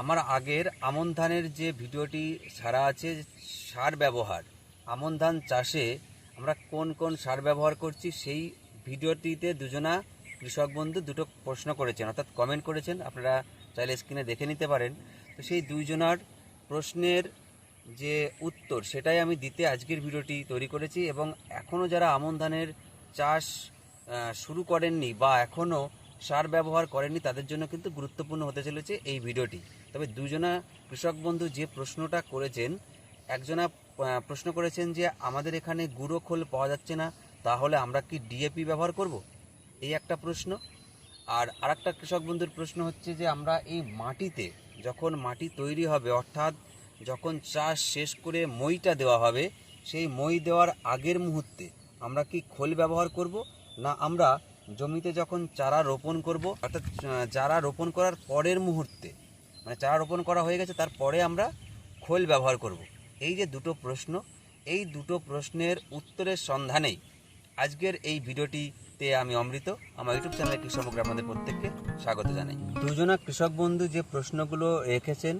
আমার আগের আমন ধানের যে ভিডিওটি ছাড়া আছে, সার ব্যবহার, আমন ধান চাষে আমরা কোন কোন সার ব্যবহার করছি, সেই ভিডিওটিতে দুজনা কৃষক বন্ধু দুটো প্রশ্ন করেছেন। অর্থাৎ কমেন্ট করেছেন, আপনারা চাইলে স্ক্রিনে দেখে নিতে পারেন। তো সেই দুইজনার প্রশ্নের যে উত্তর, সেটাই আমি দিতে আজকের ভিডিওটি তৈরি করেছি এবং এখনও যারা আমন ধানের চাষ শুরু করেননি বা এখনও সার ব্যবহার করেনি তাদের জন্য কিন্তু গুরুত্বপূর্ণ হতে চলেছে এই ভিডিওটি। তবে দুজনা কৃষক বন্ধু যে প্রশ্নটা করেছেন, একজনা প্রশ্ন করেছেন যে আমাদের এখানে গুঁড়ো খোল পাওয়া যাচ্ছে না, তাহলে আমরা কি ডিএপি ব্যবহার করব? এই একটা প্রশ্ন। আর আরেকটা কৃষক বন্ধুর প্রশ্ন হচ্ছে যে আমরা এই মাটিতে যখন মাটি তৈরি হবে, অর্থাৎ যখন চাষ শেষ করে মইটা দেওয়া হবে, সেই মই দেওয়ার আগের মুহূর্তে আমরা কি খোল ব্যবহার করব, না আমরা জমিতে যখন চারা রোপণ করব, অর্থাৎ চারা রোপণ করার পরের মুহূর্তে মানে চারা রোপণ করা হয়ে গেছে, তারপরে আমরা খোল ব্যবহার করব। এই যে দুটো প্রশ্ন, এই দুটো প্রশ্নের উত্তরের সন্ধানেই আজকের এই ভিডিওটিতে আমি অমৃত। আমার ইউটিউব চ্যানেলে কৃষক আপনাদের প্রত্যেককে স্বাগত জানাই। দুজনা কৃষক বন্ধু যে প্রশ্নগুলো রেখেছেন,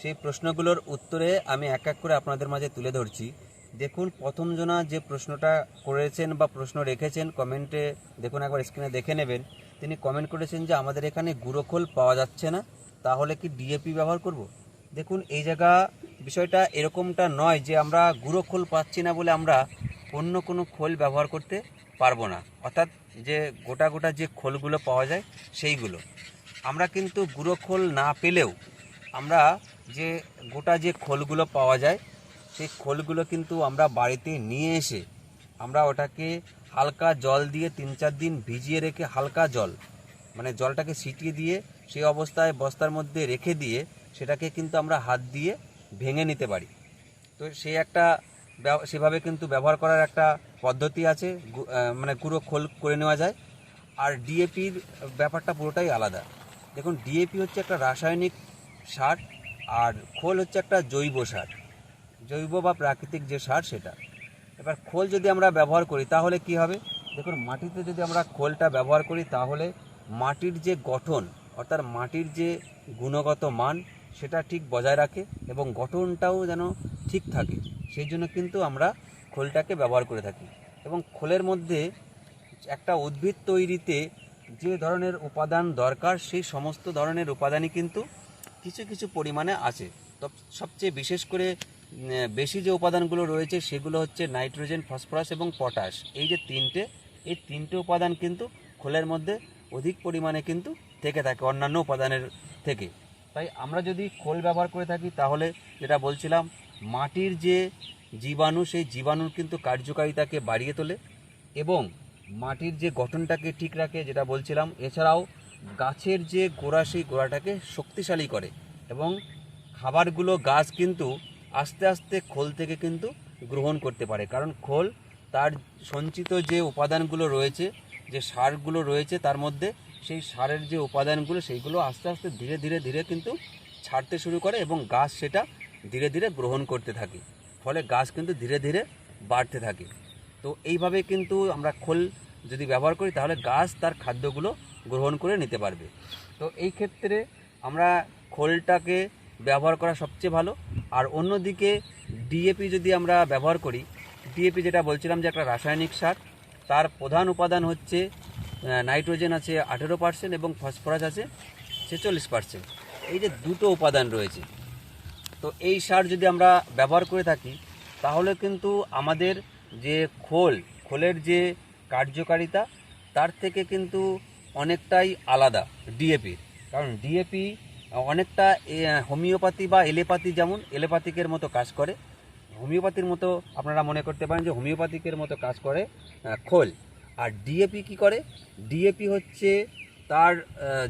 সেই প্রশ্নগুলোর উত্তরে আমি এক এক করে আপনাদের মাঝে তুলে ধরছি। দেখুন, প্রথম জনা যে প্রশ্নটা করেছেন বা প্রশ্ন রেখেছেন, কমেন্টে দেখুন একবার স্ক্রিনে দেখে নেবেন। তিনি কমেন্ট করেছেন যে, আমাদের এখানে গুঁড়োখোল পাওয়া যাচ্ছে না, তাহলে কি ডিএপি ব্যবহার করব? দেখুন, এই জায়গা বিষয়টা এরকমটা নয় যে, আমরা গুঁড়ো খোল পাচ্ছি না বলে আমরা অন্য কোনো খোল ব্যবহার করতে পারব না। অর্থাৎ যে গোটা গোটা যে খোলগুলো পাওয়া যায়, সেইগুলো। আমরা কিন্তু গুঁড়ো খোল না পেলেও আমরা যে গোটা যে খোলগুলো পাওয়া যায় সেই খোলগুলো কিন্তু আমরা বাড়িতে নিয়ে এসে আমরা ওটাকে হালকা জল দিয়ে তিন চার দিন ভিজিয়ে রেখে হালকা জল মানে জলটাকে ছিটিয়ে দিয়ে সেই অবস্থায় বস্তার মধ্যে রেখে দিয়ে সেটাকে কিন্তু আমরা হাত দিয়ে ভেঙে নিতে পারি। তো সে একটা সেভাবে কিন্তু ব্যবহার করার একটা পদ্ধতি আছে মানে গুঁড়ো খোল করে নেওয়া যায়। আর ডিএপির ব্যাপারটা পুরোটাই আলাদা। দেখুন ডিএপি হচ্ছে একটা রাসায়নিক সার আর খোল হচ্ছে একটা জৈব সার। জৈব বা প্রাকৃতিক যে সার সেটা। এবার খোল যদি আমরা ব্যবহার করি, তাহলে কি হবে? দেখুন, মাটিতে যদি আমরা খোলটা ব্যবহার করি, তাহলে মাটির যে গঠন, অর্থাৎ মাটির যে গুণগত মান, সেটা ঠিক বজায় রাখে এবং গঠনটাও যেন ঠিক থাকে। সেই জন্য কিন্তু আমরা খোলটাকে ব্যবহার করে থাকি। এবং খোলের মধ্যে একটা উদ্ভিদ তৈরিতে যে ধরনের উপাদান দরকার, সেই সমস্ত ধরনের উপাদানই কিন্তু কিছু কিছু পরিমাণে আছে। সবচেয়ে বিশেষ করে বেশি যে উপাদানগুলো রয়েছে সেগুলো হচ্ছে নাইট্রোজেন, ফসফরাস এবং পটাশ। এই যে তিনটে, এই তিনটে উপাদান কিন্তু খোলের মধ্যে অধিক পরিমাণে কিন্তু থেকে থাকে, অন্যান্য উপাদানের থেকে। তাই আমরা যদি খোল ব্যবহার করে থাকি, তাহলে যেটা বলছিলাম, মাটির যে জীবাণু, সেই জীবাণুর কিন্তু কার্যকারিতাকে বাড়িয়ে তোলে এবং মাটির যে গঠনটাকে ঠিক রাখে, যেটা বলছিলাম, এছাড়াও গাছের যে গোড়া, সেই গোড়াটাকে শক্তিশালী করে এবং খাবারগুলো, গাছ কিন্তু আস্তে আস্তে খোল থেকে কিন্তু গ্রহণ করতে পারে। কারণ খোল তার সঞ্চিত যে উপাদানগুলো রয়েছে, যে সারগুলো রয়েছে তার মধ্যে সেই সারের যে উপাদানগুলো সেইগুলো আস্তে আস্তে ধীরে ধীরে ধীরে কিন্তু ছাড়তে শুরু করে এবং গাছ সেটা ধীরে ধীরে গ্রহণ করতে থাকে। ফলে গাছ কিন্তু ধীরে ধীরে বাড়তে থাকে। তো এইভাবে কিন্তু আমরা খোল যদি ব্যবহার করি তাহলে গাছ তার খাদ্যগুলো গ্রহণ করে নিতে পারবে। তো এই ক্ষেত্রে আমরা খোলটাকে ব্যবহার করা সবচেয়ে ভালো। আর অন্যদিকে ডিএপি যদি আমরা ব্যবহার করি ডিএপি যেটা বলছিলাম যে একটা রাসায়নিক সার, তার প্রধান উপাদান হচ্ছে নাইট্রোজেন আছে আঠেরো পার্সেন্ট এবং ফসফরাস আছে ছেচল্লিশ পার্সেন্ট এই যে দুটো উপাদান রয়েছে। তো এই সার যদি আমরা ব্যবহার করে থাকি, তাহলে কিন্তু আমাদের যে খোল, খোলের যে কার্যকারিতা, তার থেকে কিন্তু অনেকটাই আলাদা ডিএপির কারণ ডিএপি অনেকটা হোমিওপ্যাথি বা এলেপাথি যেমন এলেপাথিকের মতো কাজ করে। হোমিওপ্যাথির মতো আপনারা মনে করতে পারেন যে হোমিওপ্যাথিকের মতো কাজ করে খোল। আর ডিএপি কি করে? ডিএপি হচ্ছে তার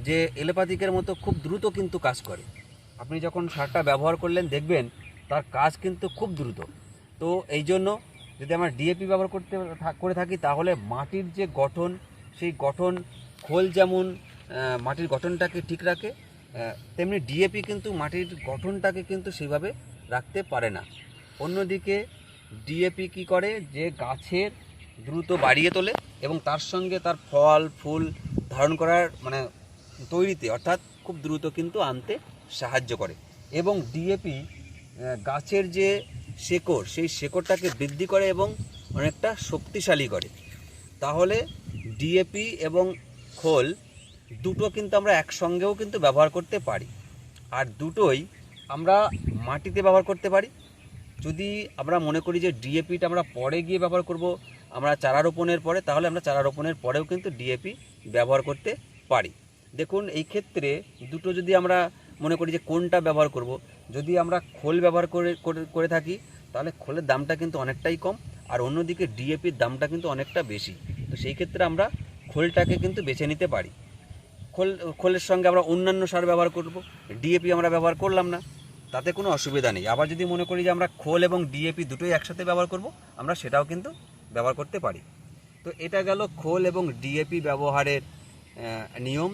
যে এলোপ্যাথিকের মতো খুব দ্রুত কিন্তু কাজ করে। আপনি যখন সারটা ব্যবহার করলেন, দেখবেন তার কাজ কিন্তু খুব দ্রুত। তো এই জন্য যদি আমরা ডিএপি ব্যবহার করতে করে থাকি, তাহলে মাটির যে গঠন, সেই গঠন, খোল যেমন মাটির গঠনটাকে ঠিক রাখে তেমনি ডিএপি কিন্তু মাটির গঠনটাকে কিন্তু সেইভাবে রাখতে পারে না। অন্যদিকে ডিএপি কি করে? যে গাছের দ্রুত বাড়িয়ে তোলে এবং তার সঙ্গে তার ফল, ফুল ধারণ করার মানে তৈরিতে অর্থাৎ খুব দ্রুত কিন্তু আনতে সাহায্য করে। এবং ডিএপি গাছের যে শেকড়, সেই শেকড়টাকে বৃদ্ধি করে এবং অনেকটা শক্তিশালী করে। তাহলে ডিএপি এবং খোল দুটো কিন্তু আমরা একসঙ্গেও কিন্তু ব্যবহার করতে পারি। আর দুটোই আমরা মাটিতে ব্যবহার করতে পারি। যদি আমরা মনে করি যে ডিএপিটা আমরা পরে গিয়ে ব্যবহার করব, আমরা চারা রোপণের পরে, তাহলে আমরা চারা রোপণের পরেও কিন্তু ডিএপি ব্যবহার করতে পারি। দেখুন, এই ক্ষেত্রে দুটো যদি আমরা মনে করি যে কোনটা ব্যবহার করব, যদি আমরা খোল ব্যবহার করে, করে- থাকি, তাহলে খোলের দামটা কিন্তু অনেকটাই কম, আর অন্যদিকে ডিএপির দামটা কিন্তু অনেকটা বেশি। তো সেই ক্ষেত্রে আমরা খোলটাকে কিন্তু বেছে নিতে পারি। খোল, খোলের সঙ্গে আমরা অন্যান্য সার ব্যবহার করব। ডিএপি আমরা ব্যবহার করলাম না। তাতে কোনো অসুবিধা নেই। আবার যদি মনে করি যে আমরা খোল এবং ডিএপি দুটোই একসাথে ব্যবহার করব, আমরা সেটাও কিন্তু ব্যবহার করতে পারি। তো এটা গেল খোল এবং ডিএপি ব্যবহারের নিয়ম।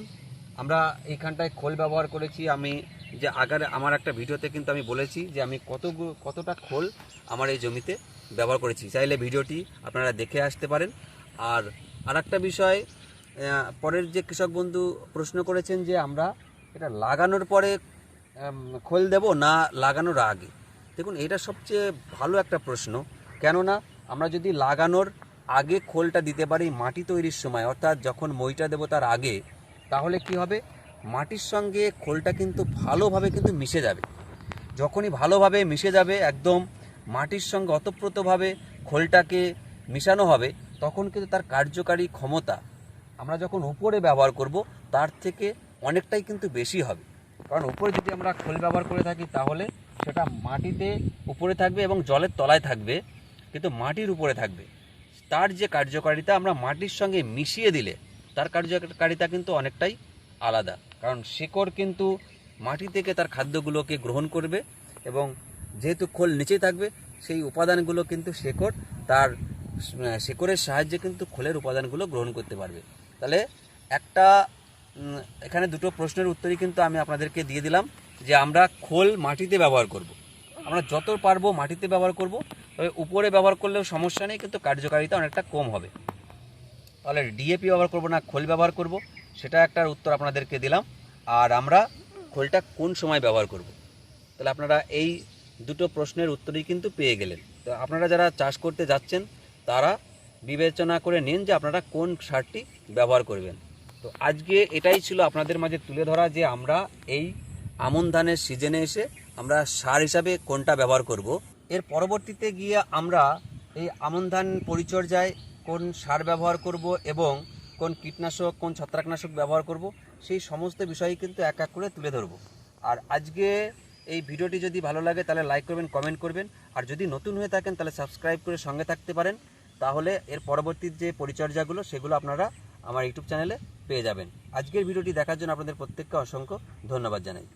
আমরা এইখানটায় খোল ব্যবহার করেছি। আমি যে আগার, আমার একটা ভিডিওতে কিন্তু আমি বলেছি যে আমি কত কতটা খোল আমার এই জমিতে ব্যবহার করেছি। চাইলে ভিডিওটি আপনারা দেখে আসতে পারেন। আর আরেকটা বিষয় পরের যে কৃষক বন্ধু প্রশ্ন করেছেন যে আমরা এটা লাগানোর পরে খোল দেব না লাগানোর আগে? দেখুন, এটা সবচেয়ে ভালো একটা প্রশ্ন। কেননা, আমরা যদি লাগানোর আগে খোলটা দিতে পারি মাটি তৈরির সময়, অর্থাৎ যখন মইটা দেবো তার আগে, তাহলে কি হবে? মাটির সঙ্গে খোলটা কিন্তু ভালোভাবে কিন্তু মিশে যাবে। যখনই ভালোভাবে মিশে যাবে, একদম মাটির সঙ্গে অতপ্রতভাবে খোলটাকে মিশানো হবে, তখন কিন্তু তার কার্যকারী ক্ষমতা আমরা যখন উপরে ব্যবহার করব, তার থেকে অনেকটাই কিন্তু বেশি হবে। কারণ উপরে যদি আমরা খোল ব্যবহার করে থাকি, তাহলে সেটা মাটিতে উপরে থাকবে এবং জলের তলায় থাকবে, কিন্তু মাটির উপরে থাকবে। তার যে কার্যকারিতা আমরা মাটির সঙ্গে মিশিয়ে দিলে, তার কার্যকারিতা কিন্তু অনেকটাই আলাদা। কারণ শেকড় কিন্তু মাটি থেকে তার খাদ্যগুলোকে গ্রহণ করবে এবং যেহেতু খোল নিচে থাকবে, সেই উপাদানগুলো কিন্তু শেকড় তার শেকড়ের সাহায্যে কিন্তু খোলের উপাদানগুলো গ্রহণ করতে পারবে। তাহলে একটা এখানে দুটো প্রশ্নের উত্তরই কিন্তু আমি আপনাদেরকে দিয়ে দিলাম যে আমরা খোল মাটিতে ব্যবহার করব। আমরা যত পারব মাটিতে ব্যবহার করব, তবে উপরে ব্যবহার করলেও সমস্যা নেই, কিন্তু কার্যকারিতা অনেকটা কম হবে। তাহলে ডিএপি ব্যবহার করব না, খোল ব্যবহার করব, সেটা একটা উত্তর আপনাদেরকে দিলাম। আর আমরা খোলটা কোন সময় ব্যবহার করব? তাহলে আপনারা এই দুটো প্রশ্নের উত্তরই কিন্তু পেয়ে গেলেন। তো আপনারা যারা চাষ করতে যাচ্ছেন, তারা বিবেচনা করে নিন যে আপনারা কোন সারটি ব্যবহার করবেন। তো আজকে এটাই ছিল আপনাদের মাঝে তুলে ধরা যে আমরা এই আমন ধানের সিজনে এসে আমরা সার হিসাবে কোনটা ব্যবহার করব। এর পরবর্তীতে গিয়ে আমরা এই আমন ধান পরিচর্যায় কোন সার ব্যবহার করব এবং কোন কীটনাশক, কোন ছত্রাকনাশক ব্যবহার করব, সেই সমস্ত বিষয় কিন্তু এক এক করে তুলে ধরব। আর আজকে এই ভিডিওটি যদি ভালো লাগে তাহলে লাইক করবেন কমেন্ট করবেন। আর যদি নতুন হয়ে থাকেন তাহলে সাবস্ক্রাইব করে সঙ্গে থাকতে পারেন। তাহলে এর পরবর্তী যে পরিচর্যাগুলো, সেগুলো আপনারা আমার ইউটিউব চ্যানেলে পেয়ে যাবেন। আজকের ভিডিওটি দেখার জন্য আপনাদের প্রত্যেককে অসংখ্য ধন্যবাদ জানাই।